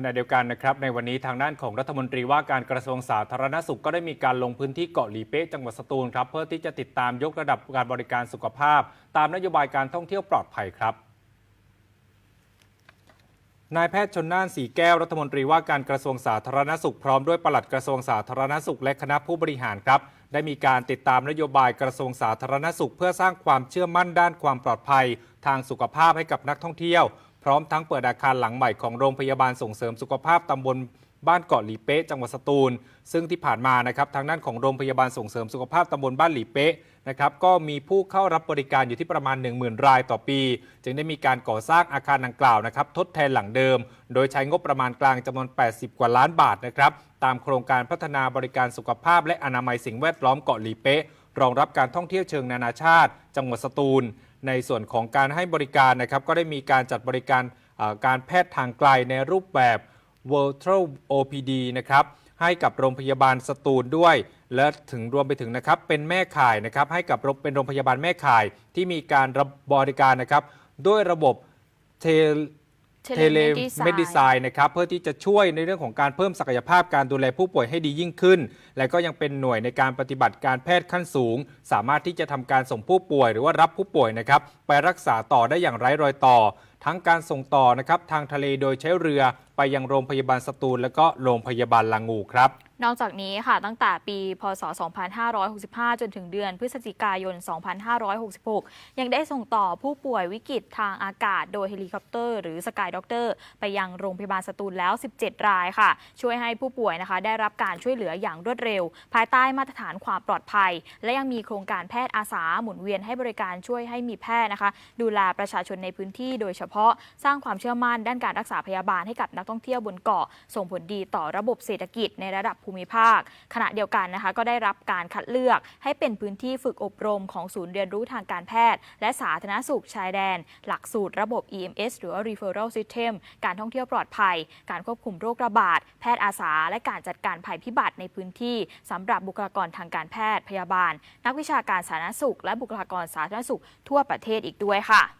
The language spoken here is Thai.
ขณะเดียวกันนะครับในวันนี้ทางด้านของรัฐมนตรีว่าการกระทรวงสาธารณสุขก็ได้มีการลงพื้นที่เกาะหลีเป๊ะจังหวัดสตูลครับเพื่อที่จะติดตามยกระดับการบริการสุขภาพ ตามนโยบายการท่องเที่ยวปลอดภัยครับนายแพทย์ชนน่านสีแก้วรัฐมนตรีว่าการกระทรวงสาธารณสุขพร้อมด้วยปลัดกระทรวงสาธารณสุขและคณะผู้บริหารครับ ได้มีการติดตามนโยบายกระทรวงสาธารณสุข เพื่อสร้างความเชื่อมั่นด้านความปลอดภัย ทางสุขภาพให้กับนักท่องเที่ยว ร้อมทั้งเปิดอาคารหลังใหม่ของโรงพยาบาลส่งเสริมสุขภาพตำบลบ้านเกาะหลีเป๊ะจังหวัดสตูล ซึ่งที่ผ่านมานะครับทางด้านของโรงพยาบาลส่งเสริมสุขภาพตำบลบ้านหลีเป๊ะนะครับก็มีผู้เข้ารับบริการอยู่ที่ประมาณ 10,000 รายต่อปี จึงได้มีการก่อสร้างอาคารดังกล่าวนะครับทดแทนหลังเดิม โดยใช้งบประมาณกลางจำนวน 80 กว่าล้านบาทนะครับตามโครงการพัฒนาบริการสุขภาพ และอนามัยสิ่งแวดล้อมเกาะหลีเป๊ะรองรับการท่องเที่ยวเชิงนานาชาติ จังหวัดสตูล ในส่วนของการให้บริการนะครับก็ได้มีการจัดบริการการแพทย์ทางไกลในรูปแบบ Virtual OPD นะครับให้กับโรงพยาบาลสตูลด้วย และถึงรวมไปถึงนะครับเป็นแม่ข่ายนะครับให้กับเป็นโรงพยาบาลแม่ข่ายที่มีการรับบริการนะครับด้วยระบบเท เทเลเมดิไซน์นะครับเพื่อที่จะช่วยในเรื่องของการเพิ่มศักยภาพการดูแลผู้ป่วยให้ดียิ่งขึ้น และก็ยังเป็นหน่วยในการปฏิบัติการแพทย์ขั้นสูง สามารถที่จะทำการส่งผู้ป่วยหรือว่ารับผู้ป่วยนะครับไปรักษาต่อได้อย่างไร้รอยต่อ ทั้งการส่งต่อนะครับทางทะเลโดยใช้เรือไปยังโรงพยาบาลสตูล และก็โรงพยาบาลลางูครับ นอกจากนี้ค่ะตั้งแต่ปี พศ 2565 จนถึงเดือนพฤศจิกายน 2566 ยังได้ส่งต่อผู้ป่วยวิกฤตทางอากาศ โดยเฮลิคอปเตอร์หรือสกายด็อกเตอร์ไปยังโรงพยาบาลสตูลแล้ว 17 รายค่ะ ช่วยให้ผู้ป่วยนะคะ ได้รับการช่วยเหลืออย่างรวดเร็ว ภายใต้มาตรฐานความปลอดภัย และยังมีโครงการแพทย์อาสาหมุนเวียนให้บริการช่วยให้มีแพทย์นะคะ ดูแลประชาชนในพื้นที่ โดยเฉพาะสร้างความเชื่อมั่นด้านการรักษาพยาบาลให้กับนักท่องเที่ยวบนเกาะส่งผลดีต่อระบบเศรษฐกิจในระดับภูมิภาค ขณะเดียวกันนะคะก็ได้รับการคัดเลือกให้เป็นพื้นที่ฝึกอบรมของศูนย์เรียนรู้ทางการแพทย์ และสาธารณสุขชายแดน หลักสูตรระบบ EMS หรือว่า Referral System การท่องเที่ยวปลอดภัย การควบคุมโรคระบาด แพทย์อาสา และการจัดการภัยพิบัติในพื้นที่สำหรับบุคลากรทางการแพทย์พยาบาล นักวิชาการสาธารณสุข และบุคลากรสาธารณสุขทั่วประเทศอีกด้วยค่ะ